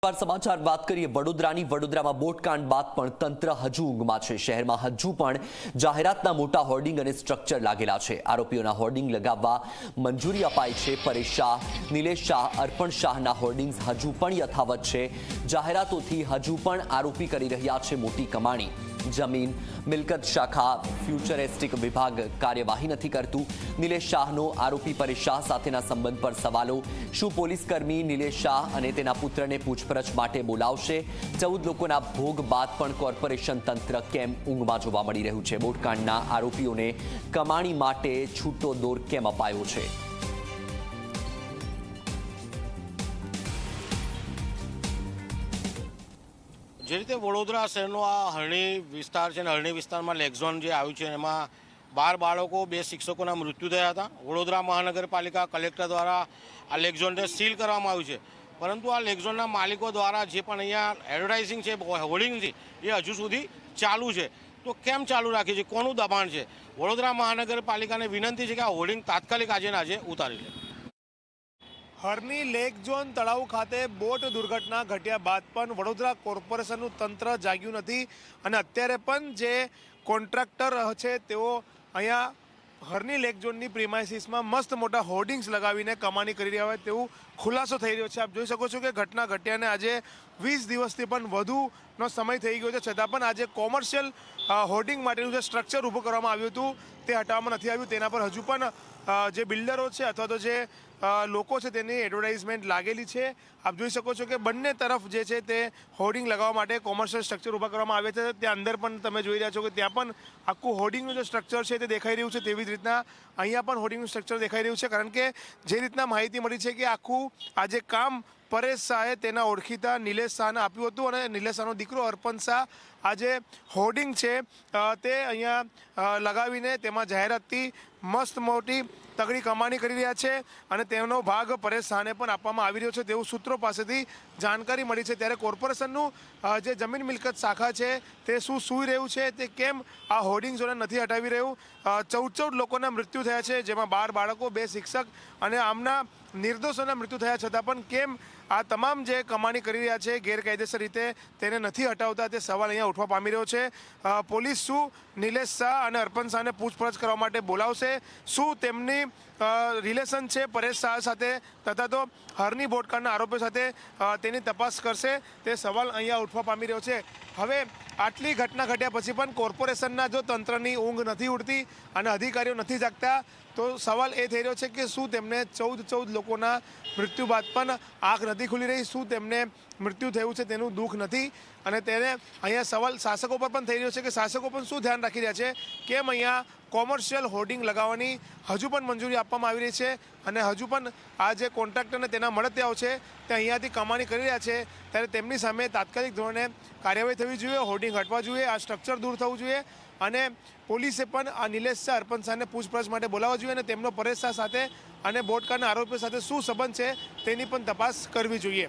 સમાચાર વાત કરીએ. વડોદરાની, વડોદરામાં બોટકાંડ બાદ પણ તંત્ર હજુ ઊંઘમાં છે. શહેરમાં હજુ પણ જાહેરાતના મોટા હોર્ડિંગ અને સ્ટ્રક્ચર લાગેલા છે. આરોપીઓના હોર્ડિંગ લગાવવા મંજૂરી અપાઈ છે. પરેશ શાહ, નિલેશ શાહ, અર્પણ શાહના હોર્ડિંગ્સ હજુ પણ યથાવત છે. જાહેરાતોથી હજુ પણ આરોપી કરી રહ્યા છે મોટી કમાણી. જમીન, મિલકત શાખા, ફ્યુચરિસ્ટિક વિભાગ કાર્યવાહી નથી કરતું. નિલેશ શાહનો આરોપી પરેશ શાહ સાથેના સંબંધ પર સવાલો. શું પોલીસ કર્મી નિલેશ શાહ અને તેના પુત્રને પૂછપરછ માટે બોલાવશે? ચૌદ લોકોના ભોગ બાદ પણ કોર્પોરેશન તંત્ર કેમ ઊંઘમાં જોવા મળી રહ્યું છે? બોટકાંડના આરોપીઓને કમાણી માટે છૂટો દોર કેમ અપાયો છે? જે રીતે વડોદરા શહેરનો આ હરણી વિસ્તાર છે અને હરણી વિસ્તારમાં લેકઝોન જે આવ્યું છે, એમાં બાર બાળકો, બે શિક્ષકોના મૃત્યુ થયા હતા. વડોદરા મહાનગરપાલિકા કલેક્ટર દ્વારા આ લેકઝોનને સીલ કરવામાં આવ્યું છે. પરંતુ આ લેકઝોનના માલિકો દ્વારા જે પણ અહીંયા એડવર્ટાઇઝિંગ છે, હોર્ડિંગ છે, એ હજુ સુધી ચાલુ છે. તો કેમ ચાલુ રાખી છે? કોનું દબાણ છે? વડોદરા મહાનગરપાલિકાને વિનંતી છે કે આ હોર્ડિંગ તાત્કાલિક આજે આજે ઉતારી લે. હરની લેક ઝોન તળાવ ખાતે બોટ દુર્ઘટના ઘટ્યા બાદ પણ વડોદરા કોર્પોરેશનનું તંત્ર જાગ્યું નથી અને અત્યારે પણ જે કોન્ટ્રાક્ટર છે તેઓ અહીંયા હરની લેક ઝોનની પ્રિમાઇસીસમાં મસ્ત મોટા હોર્ડિંગ્સ લગાવીને કમાણી કરી રહ્યા હોય તેવું ખુલાસો થઈ રહ્યો છે. આપ જોઈ શકો છો કે ઘટના ઘટ્યાને આજે વીસ દિવસથી પણ વધુનો સમય થઈ ગયો છે. છતાં પણ આજે કોમર્શિયલ હોર્ડિંગ માટેનું જે સ્ટ્રક્ચર ઊભું કરવામાં આવ્યું હતું તે હટાવવામાં નથી આવ્યું. તેના પર હજુ પણ જે બિલ્ડરો છે અથવા તો જે લોકો છે તેની એડવર્ટાઇઝમેન્ટ લાગેલી છે. આપ જોઈ શકો છો કે બંને તરફ જે છે તે હોર્ડિંગ લગાવવા માટે કોમર્શિયલ સ્ટ્રક્ચર ઊભા કરવામાં આવે છે. ત્યાં અંદર પણ તમે જોઈ રહ્યા છો કે ત્યાં પણ આખું હોર્ડિંગનું જે સ્ટ્રક્ચર છે તે દેખાઈ રહ્યું છે તેવી જ રીતના અહીંયા પણ હોર્ડિંગનું સ્ટ્રક્ચર દેખાઈ રહ્યું છે. કારણ કે જે રીતના માહિતી મળી છે કે આખું આ જે કામ પરેશ શાહે તેના ઓળખીતા નિલેશ શાહને આપ્યું હતું અને નિલેશ શાહનો દીકરો અર્પણ શાહ આજે હોર્ડિંગ છે. તે અહીંયા લગાવીને તેમાં જાહેરાતથી મસ્ત મોટી તગડી કમાણી કરી રહ્યા છે અને તેનો ભાગ પરેશ શાહને પણ આપવામાં આવી રહ્યો છે. તેવું સૂત્રો પાસેથી જાણકારી મળી છે. ત્યારે કોર્પોરેશનનું જે જમીન મિલકત શાખા છે તે શું સૂઈ રહ્યું છે તે કેમ આ હોર્ડિંગ્સોને નથી હટાવી રહ્યું? ચૌદ ચૌદ લોકોના મૃત્યુ થયા છે જેમાં બાર બાળકો, બે શિક્ષક અને આમના નિર્દોષોના મૃત્યુ થયા છતાં પણ કેમ આ તમામ જે કમાણી કરી રહ્યા છે, ગેરકાયદેસર રીતે તેને નથી હટાવતા, તે સવાલ અહીંયા ઉઠવા પામી રહ્યો છે. પોલીસ શું નિલેશ શાહ અને અર્પણ શાહને પૂછપરછ કરવા માટે બોલાવશે? શું તેમની રિલેશન છે પરેશ શાહ સાથે? તથા તો હરની બોટકાંડના આરોપીઓ સાથે તેની તપાસ કરશે? તે સવાલ અહીંયા ઉઠવા પામી રહ્યો છે. હવે આટલી ઘટના ઘટ્યા પછી પણ કોર્પોરેશનના જો તંત્રની ઊંઘ નથી ઉડતી અને અધિકારીઓ નથી જાગતા, તો સવાલ એ થઈ રહ્યો છે કે શું તેમને ચૌદ ચૌદ લોકોના મૃત્યુ બાદ પણ આંખ નથી ખુલી રહી? શું તેમને મૃત્યુ થયું છે તેનું દુઃખ નથી. અને તેને અહીંયા સવાલ શાસકો પર પણ થઈ રહ્યો છે કે શાસકો પણ શું ધ્યાન રાખી રહ્યા છે? કેમ અહીંયા કોમર્શિયલ હોર્ડિંગ લગાવવાની હજુ પણ મંજૂરી આપવામાં આવી રહી છે? અને હજુ પણ આ જે કોન્ટ્રાક્ટરને તેના મળતિયાઓ છે તે અહીંયાથી કમાણી કરી રહ્યા છે. ત્યારે તેમની સામે તાત્કાલિક ધોરણે કાર્યવાહી થવી જોઈએ, હોર્ડિંગ હટવા જોઈએ, આ સ્ટ્રક્ચર દૂર થવું જોઈએ. અને પોલીસે પણ આ નિલેશ શાહ, અર્પણ શાહને પૂછપરછ માટે બોલાવવા જોઈએ અને તેમનો પરેશ સાથે અને બોટકાના આરોપીઓ સાથે શું સંબંધ છે તેની પણ તપાસ કરવી જોઈએ.